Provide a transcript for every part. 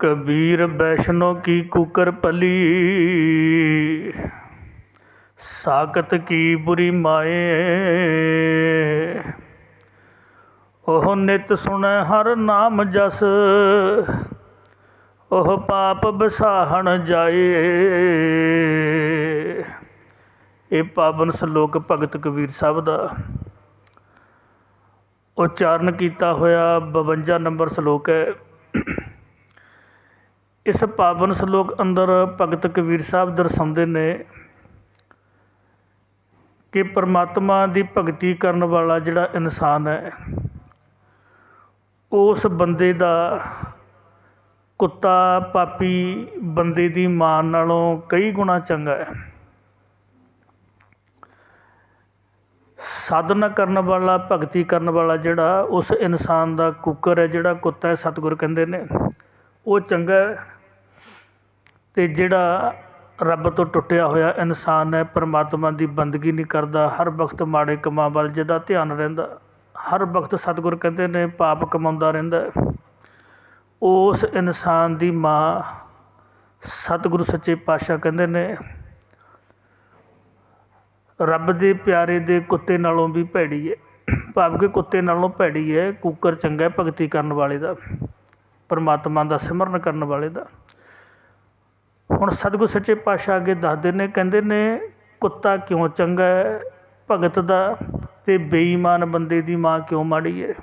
ਕਬੀਰ ਵੈਸ਼ਨੋ ਕੀ cooker ਪਲੀ? ਸਾਕਤ ਕੀ ਬੁਰੀ ਮਾਏ? ਉਹ ਨਿਤ ਸੁਣੈ ਹਰ ਨਾਮ ਜਸ, ਉਹ ਪਾਪ ਬਸਾਹਣ ਜਾਏ। ਇਹ ਪਾਵਨ ਸ਼ਲੋਕ ਭਗਤ ਕਬੀਰ ਸਾਹਿਬ ਦਾ ਉਚਾਰਨ ਕੀਤਾ ਹੋਇਆ 52 ਨੰਬਰ ਸ਼ਲੋਕ ਹੈ। ਇਸ ਪਾਵਨ ਸ਼ਲੋਕ ਅੰਦਰ ਭਗਤ ਕਬੀਰ ਸਾਹਿਬ ਦਰਸਾਉਂਦੇ ਨੇ ਕਿ ਪਰਮਾਤਮਾ ਦੀ ਭਗਤੀ ਕਰਨ ਵਾਲਾ ਜਿਹੜਾ ਇਨਸਾਨ ਹੈ, ਉਸ ਬੰਦੇ ਦਾ ਕੁੱਤਾ, ਪਾਪੀ ਬੰਦੇ ਦੀ ਮਾਂ ਨਾਲੋਂ ਕਈ ਗੁਣਾ ਚੰਗਾ ਹੈ। ਸਾਧਨਾ ਕਰਨ ਵਾਲਾ, ਭਗਤੀ ਕਰਨ ਵਾਲਾ ਜਿਹੜਾ ਉਸ ਇਨਸਾਨ ਦਾ ਕੁੱਕਰ ਹੈ, ਜਿਹੜਾ ਕੁੱਤਾ ਹੈ, ਸਤਿਗੁਰ ਕਹਿੰਦੇ ਨੇ, ਉਹ ਚੰਗਾ ਅਤੇ ਜਿਹੜਾ ਰੱਬ ਤੋਂ ਟੁੱਟਿਆ ਹੋਇਆ ਇਨਸਾਨ ਹੈ, ਪਰਮਾਤਮਾ ਦੀ ਬੰਦਗੀ ਨਹੀਂ ਕਰਦਾ, ਹਰ ਵਕਤ ਮਾੜੇ ਕੰਮਾਂ ਵੱਲ ਜਿਹਦਾ ਧਿਆਨ ਰਹਿੰਦਾ, ਹਰ ਵਕਤ ਸਤਿਗੁਰ ਕਹਿੰਦੇ ਨੇ ਪਾਪ ਕਮਾਉਂਦਾ ਰਹਿੰਦਾ ਉਸ ਇਨਸਾਨ ਦੀ ਮਾਂ ਸਤਿਗੁਰੂ ਸੱਚੇ ਪਾਤਸ਼ਾਹ ਕਹਿੰਦੇ ਨੇ, ਰੱਬ ਦੇ ਪਿਆਰੇ ਦੇ ਕੁੱਤੇ ਨਾਲੋਂ ਵੀ ਭੈੜੀ ਹੈ। ਭਾਵ ਕਿ ਕੁੱਤੇ ਨਾਲੋਂ ਭੈੜੀ ਹੈ, ਕੁੱਕਰ ਚੰਗਾ ਭਗਤੀ ਕਰਨ ਵਾਲੇ ਦਾ, ਪਰਮਾਤਮਾ ਦਾ ਸਿਮਰਨ ਕਰਨ ਵਾਲੇ ਦਾ। ਹੁਣ ਸਤਿਗੁਰ ਸੱਚੇ ਪਾਤਸ਼ਾਹ ਅੱਗੇ ਦੱਸਦੇ ਨੇ, ਕਹਿੰਦੇ ਨੇ, ਕੁੱਤਾ ਕਿਉਂ ਚੰਗਾ ਹੈ? ਭਗਤ ਦਾ ਅਤੇ ਬੇਈਮਾਨ ਬੰਦੇ ਦੀ ਮਾਂ ਕਿਉਂ ਮਾੜੀ ਹੈ?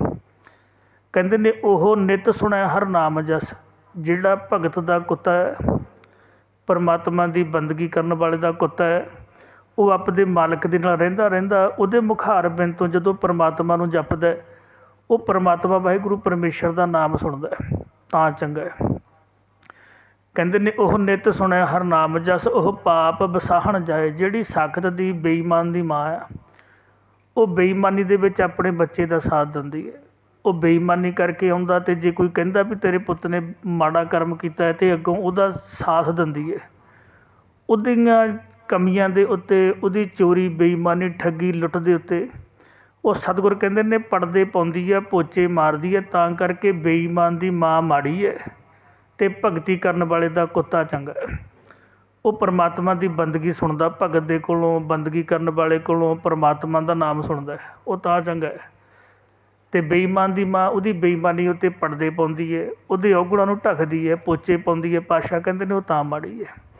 ਕਹਿੰਦੇ ਨੇ, ਉਹ ਨਿਤ ਸੁਣੈ ਹਰ ਨਾਮ ਜਸ, ਜਿਹੜਾ ਭਗਤ ਦਾ ਕੁੱਤਾ ਹੈ, ਪਰਮਾਤਮਾ ਦੀ ਬੰਦਗੀ ਕਰਨ ਵਾਲੇ ਦਾ ਕੁੱਤਾ ਹੈ, ਉਹ ਆਪਦੇ ਮਾਲਕ ਦੇ ਨਾਲ ਰਹਿੰਦਾ ਰਹਿੰਦਾ, ਉਹਦੇ ਮੁਖਾਰ ਬਿੰਨ ਤੋਂ ਜਦੋਂ ਪਰਮਾਤਮਾ ਨੂੰ ਜਪਦਾ ਉਹ ਪਰਮਾਤਮਾ ਵਾਹਿਗੁਰੂ ਪਰਮੇਸ਼ਰ ਦਾ ਨਾਮ ਸੁਣਦਾ ਤਾਂ ਚੰਗਾ ਹੈ। ਕਹਿੰਦੇ ਨੇ, ਉਹ ਨਿਤ ਸੁਣਿਆ ਹਰ ਨਾਮ ਜਸ, ਉਹ ਪਾਪ ਵਸਾਹਣ ਜਾਏ, ਜਿਹੜੀ ਸਖਤ ਦੀ ਬੇਈਮਾਨ ਦੀ ਮਾਂ ਆ ਉਹ ਬੇਈਮਾਨੀ ਦੇ ਵਿੱਚ ਆਪਣੇ ਬੱਚੇ ਦਾ ਸਾਥ ਦਿੰਦੀ ਹੈ। ਉਹ ਬੇਈਮਾਨੀ ਕਰਕੇ ਆਉਂਦਾ ਤੇ ਜੇ ਕੋਈ ਕਹਿੰਦਾ ਵੀ ਤੇਰੇ ਪੁੱਤ ਨੇ ਮਾੜਾ ਕਰਮ ਕੀਤਾ ਹੈ ਤੇ ਅੱਗੋਂ ਉਹਦਾ ਸਾਥ ਦਿੰਦੀ ਹੈ। ਉਹਦੀਆਂ ਕਮੀਆਂ ਦੇ ਉੱਤੇ, ਉਹਦੀ ਚੋਰੀ ਬੇਈਮਾਨੀ ਠੱਗੀ ਲੁੱਟ ਦੇ ਉੱਤੇ, ਉਹ ਸਤਿਗੁਰ ਕਹਿੰਦੇ ਨੇ ਪੜਦੇ ਪਾਉਂਦੀ ਹੈ, ਪੋਚੇ ਮਾਰਦੀ ਹੈ, ਤਾਂ ਕਰਕੇ ਬੇਈਮਾਨ ਦੀ ਮਾਂ ਮਾੜੀ ਹੈ। ਅਤੇ ਭਗਤੀ ਕਰਨ ਵਾਲੇ ਦਾ ਕੁੱਤਾ ਚੰਗਾ ਉਹ ਪਰਮਾਤਮਾ ਦੀ ਬੰਦਗੀ ਸੁਣਦਾ, ਭਗਤ ਦੇ ਕੋਲੋਂ ਬੰਦਗੀ ਕਰਨ ਵਾਲੇ ਕੋਲੋਂ ਪਰਮਾਤਮਾ ਦਾ ਨਾਮ ਸੁਣਦਾ ਉਹ ਤਾਂ ਚੰਗਾ ਹੈ। ਤੇ ਬੇਈਮਾਨ ਦੀ ਮਾਂ ਉਹਦੀ ਬੇਈਮਾਨੀ ਉੱਤੇ ਪੜਦੇ ਪਾਉਂਦੀ ਹੈ, ਉਹਦੇ ਔਗੁਣਾਂ ਨੂੰ ਢੱਕਦੀ ਹੈ, ਪੋਚੇ ਪਾਉਂਦੀ ਹੈ, ਪਾਤਸ਼ਾਹ ਕਹਿੰਦੇ ਨੇ ਉਹ ਤਾਂ ਮਾੜੀ ਹੈ।